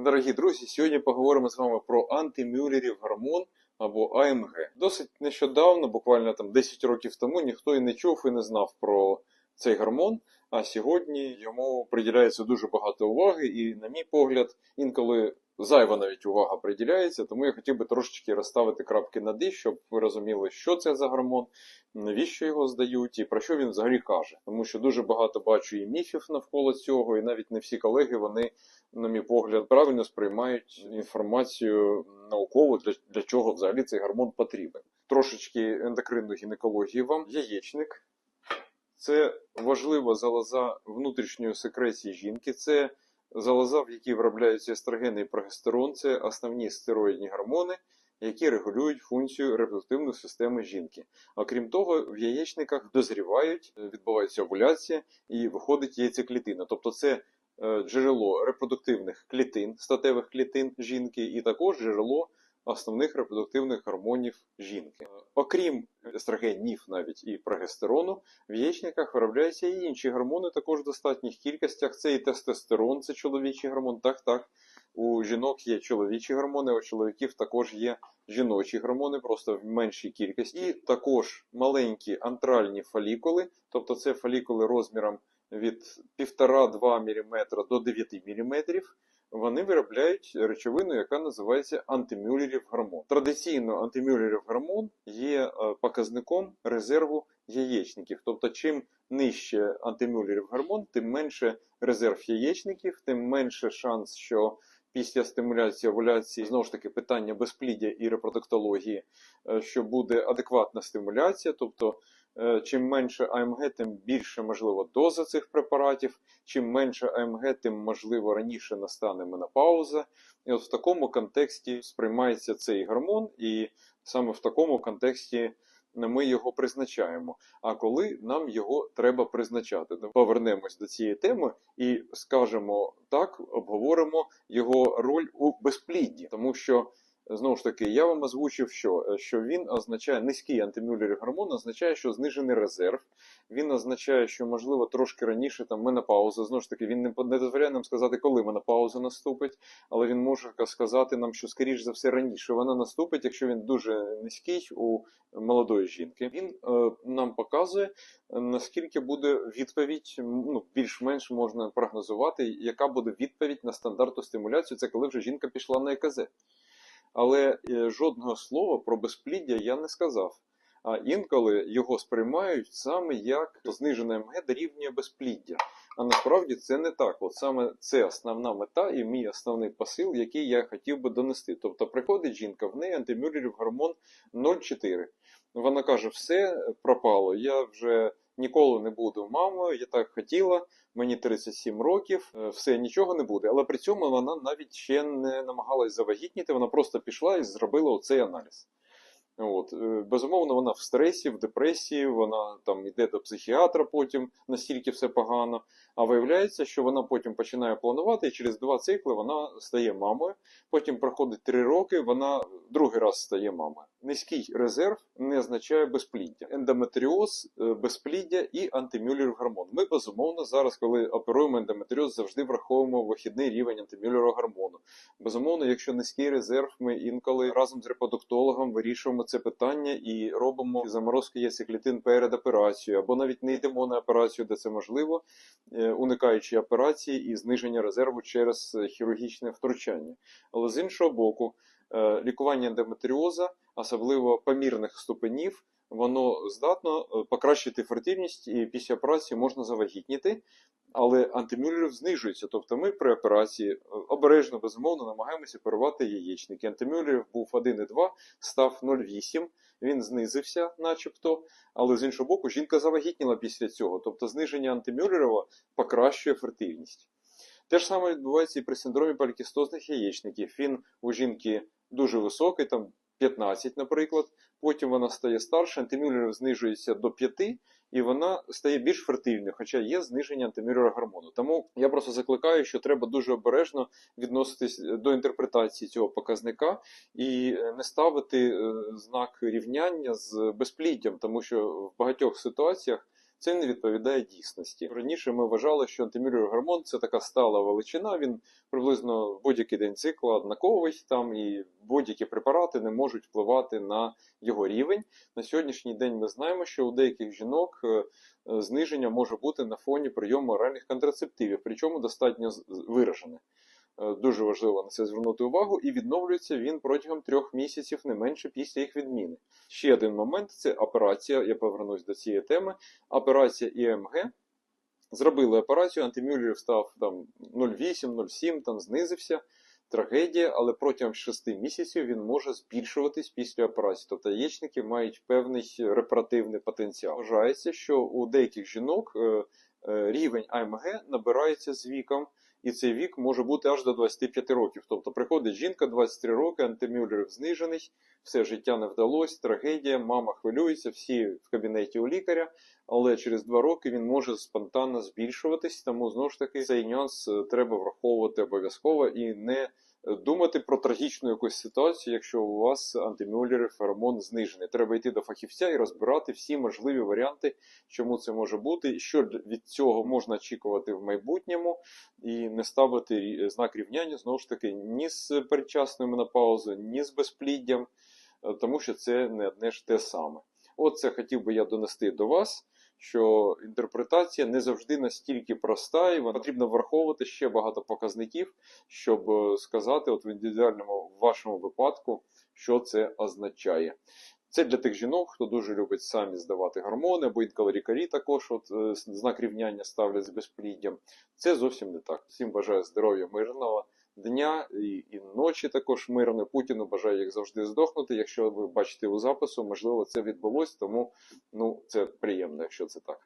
Дорогі друзі, сьогодні поговоримо з вами про антимюллерів гормон або АМГ. Досить нещодавно, буквально там 10 років тому, ніхто і не чув і не знав про цей гормон. А сьогодні йому приділяється дуже багато уваги, і, на мій погляд, інколи зайва навіть увага приділяється. Тому я хотів би трошечки розставити крапки над «і», щоб ви розуміли, що це за гормон, навіщо його здають і про що він взагалі каже. Тому що дуже багато бачу і міфів навколо цього, і навіть не всі колеги вони, на мій погляд, правильно сприймають інформацію наукову, для, для чого взагалі цей гормон потрібен. Трошечки ендокринної гінекології вам яєчник. Це важлива залоза внутрішньої секреції жінки. Це залоза, в якій виробляються естрогени і прогестерон. Це основні стероїдні гормони, які регулюють функцію репродуктивної системи жінки. Окрім того, в яєчниках дозрівають, відбувається овуляція і виходить яйцеклітина. Тобто це е, джерело репродуктивних клітин, статевих клітин жінки, і також джерело основних репродуктивних гормонів жінки. Е, Окрім естрогенів навіть і прогестерону, в яєчниках виробляються і інші гормони також в достатніх кількостях. Це і тестостерон, це чоловічий гормон. Так, так. У жінок є чоловічі гормони, у чоловіків також є жіночі гормони, просто в меншій кількості. І також маленькі антральні фолікули, тобто це фолікули розміром від 1,5-2 мм до 9 мм. Вони виробляють речовину, яка називається антимюллерів гормон. Традиційно антимюллерів гормон є е, показником резерву яєчників. Тобто, чим нижче антимюллерів гормон, тим менше резерв яєчників, тим менше шанс, що після стимуляції овуляції знову ж таки питання безпліддя і репродуктології, е, що буде адекватна стимуляція, тобто. Е, Чим менше АМГ, тим більше можливо доза цих препаратів. Чим менше АМГ, тим можливо раніше настане менопауза. І от в такому контексті сприймається цей гормон, і саме в такому контексті ми його призначаємо. А коли нам його треба призначати, Ну, повернемось до цієї теми і скажемо так, обговоримо його роль у безплідді, тому що. Знову ж таки, я вам озвучив, що, Е, що він означає низький антимюллерів гормон, означає, що знижений резерв. Він означає, що можливо трошки раніше там менопауза. Знову ж таки, він не, не дозволяє нам сказати, коли менопауза наступить, але він може сказати нам, що скоріш за все раніше вона наступить, якщо він дуже низький у молодої жінки. Він е, нам показує, наскільки буде відповідь, ну більш-менш можна прогнозувати, яка буде відповідь на стандартну стимуляцію. Це коли вже жінка пішла на ЕКЗ. Але е, жодного слова про безпліддя я не сказав. А інколи його сприймають саме як знижене МГ дорівнює безпліддя. А насправді це не так. От саме це основна мета і мій основний посил, який я хотів би донести. Тобто приходить жінка, в неї антимюллерів гормон 0,4. Вона каже: все пропало, я вже ніколи не буду мамою, я так хотіла, мені 37 років, е, все нічого не буде. Але при цьому вона навіть ще не намагалась завагітніти, вона просто пішла і зробила оцей аналіз. От. е, Безумовно, вона в стресі, в депресії, вона там йде до психіатра потім, настільки все погано. А виявляється, що вона потім починає планувати, і через два цикли вона стає мамою. Потім проходить три роки, вона другий раз стає мамою. Низький резерв не означає безпліддя. Ендометріоз, е, безпліддя і антимюллерів гормон. Ми безумовно зараз, коли оперуємо ендометріоз, завжди враховуємо вихідний рівень антимюллерова гормону. Безумовно, якщо низький резерв, ми інколи разом з репродуктологом вирішуємо це питання і робимо заморозку яйцеклітин перед операцією, або навіть не йдемо на операцію, де це можливо, е, уникаючи операції і зниження резерву через е, хірургічне втручання. Але з іншого боку, лікування ендометріоза, особливо помірних ступенів, воно здатно е, покращити фертильність, і після операції можна завагітніти. Але антимюллерів знижується. Тобто ми при операції е, обережно, безумовно, намагаємося оперувати яєчники. Антимюллерів був 1,2, став 0,8, він знизився, начебто. Але з іншого боку, жінка завагітніла після цього. Тобто зниження антимюллерова покращує фертильність. Те ж саме відбувається і при синдромі полікістозних яєчників. Він у жінки дуже високий, там 15, наприклад. Потім вона стає старша, антимюллерів знижується до 5, і вона стає більш фертильною, хоча є зниження антимюллера гормону. Тому я просто закликаю, що треба дуже обережно відноситись до інтерпретації цього показника і е, не ставити е, знак рівняння з безпліддям, тому що в багатьох ситуаціях це не відповідає дійсності. Раніше ми вважали, що антимюллерів гормон це така стала величина. Він приблизно будь-який день цикла однаковий там, і будь-які препарати не можуть впливати на його рівень. На сьогоднішній день ми знаємо, що у деяких жінок е, зниження може бути на фоні прийому оральних контрацептивів, причому достатньо виражене. Е, Дуже важливо на це звернути увагу, і відновлюється він протягом трьох місяців, не менше після їх відміни. Ще один момент це операція. Я повернусь до цієї теми. Операція ІМГ. Зробили операцію, антимюллерів став там 0,8, 0,7, там знизився. Трагедія, але протягом 6 місяців він може збільшуватись після операції. Тобто яєчники мають певний репаративний потенціал. Вважається, що у деяких жінок е, е, рівень АМГ набирається з віком, і цей вік може бути аж до 25 років. Тобто приходить жінка 23 роки, антимюллерів знижений, все життя не вдалося, трагедія, мама хвилюється, всі в кабінеті у лікаря, але через 2 роки він може спонтанно збільшуватись, тому знову ж таки цей нюанс е, треба враховувати обов'язково і не думати про трагічну якусь ситуацію, якщо у вас антимюллери феромон знижений. Треба йти до фахівця і розбирати всі можливі варіанти, чому це може бути, що від цього можна очікувати в майбутньому, і не ставити знак рівняння знову ж таки ні з передчасною менопаузою, ні з безпліддям, е, тому що це не одне ж те саме. От це хотів би я донести до вас. Що інтерпретація не завжди настільки проста, і потрібно враховувати ще багато показників, щоб е, сказати, от в індивідуальному в вашому випадку, що це означає. Це для тих жінок, хто дуже любить самі здавати гормони, або інколи лікарі також от, е, знак рівняння ставлять з безпліддям. Це зовсім не так. Всім бажаю здоров'я, мирного дня і, і ночі також мирно. Путіну бажаю як завжди здохнути. Якщо ви бачите у запису, можливо, це відбулось, тому ну це приємно, якщо це так.